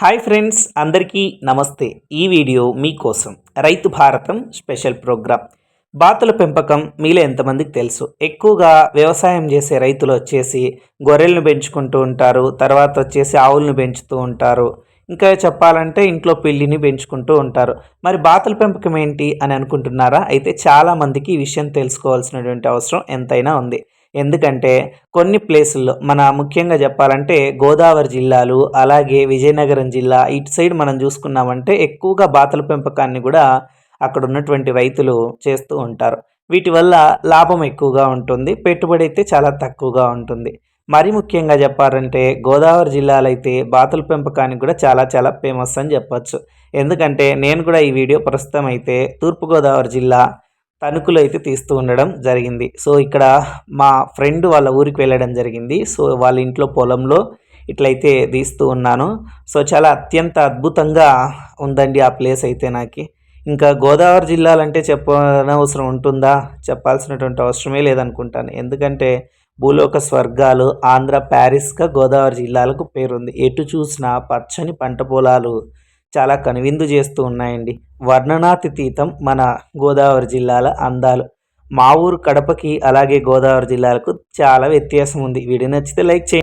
Hi friends అందరికీ నమస్తే. ఈ వీడియో మీకోసం రైతు భారతం స్పెషల్ ప్రోగ్రామ్. బాతుల పెంపకం మీలో ఎంతమందికి తెలుసు? ఎక్కువగా వ్యవసాయం చేసే రైతులు వచ్చేసి గొర్రెలను పెంచుకుంటూ ఉంటారు తర్వాత వచ్చేసి ఆవులను పెంచుతూ ఉంటారు ఇంకా చెప్పాలంటే ఇంట్లో పిల్లిని పెంచుకుంటూ ఉంటారు. మరి బాతుల పెంపకం ఏంటి అని అనుకుంటున్నారా? అయితే చాలామందికి ఈ విషయం తెలుసుకోవాల్సినటువంటి అవసరం ఎంతైనా ఉంది. ఎందుకంటే కొన్ని ప్లేసుల్లో మన ముఖ్యంగా చెప్పాలంటే గోదావరి జిల్లాలు అలాగే విజయనగరం జిల్లా ఇటు సైడ్ మనం చూసుకున్నామంటే ఎక్కువగా బాతుల పెంపకాన్ని కూడా అక్కడ ఉన్నటువంటి రైతులు చేస్తూ ఉంటారు. వీటి వల్ల లాభం ఎక్కువగా ఉంటుంది పెట్టుబడి అయితే చాలా తక్కువగా ఉంటుంది. మరి ముఖ్యంగా చెప్పాలంటే గోదావరి జిల్లాలో అయితే బాతుల పెంపకానికి కూడా చాలా చాలా ఫేమస్ అని చెప్పచ్చు. ఎందుకంటే నేను కూడా ఈ వీడియో ప్రస్తుతం అయితే తూర్పుగోదావరి జిల్లా తణుకులు అయితే తీస్తూ ఉండడం జరిగింది. సో ఇక్కడ మా ఫ్రెండ్ వాళ్ళ ఊరికి వెళ్ళడం జరిగింది. సో వాళ్ళ ఇంట్లో పొలంలో ఇట్లయితే తీస్తూ ఉన్నాను. సో చాలా అత్యంత అద్భుతంగా ఉందండి ఆ ప్లేస్ అయితే నాకు. ఇంకా గోదావరి జిల్లాలంటే చెప్పనవసరం ఉంటుందా? చెప్పాల్సినటువంటి అవసరమే లేదనుకుంటాను. ఎందుకంటే భూలోక స్వర్గాలు ఆంధ్ర ప్యారిస్గా గోదావరి జిల్లాలకు పేరుంది. ఎటు చూసినా పచ్చని పంట పొలాలు చాలా కనువిందు చేస్తూ ఉన్నాయండి. వర్ణనాతీతం మన గోదావరి జిల్లాల అందాలు. మా ఊరు కడపకి అలాగే గోదావరి జిల్లాలకు చాలా వ్యత్యాసం ఉంది వీడియో నచ్చితే లైక్ చేయండి.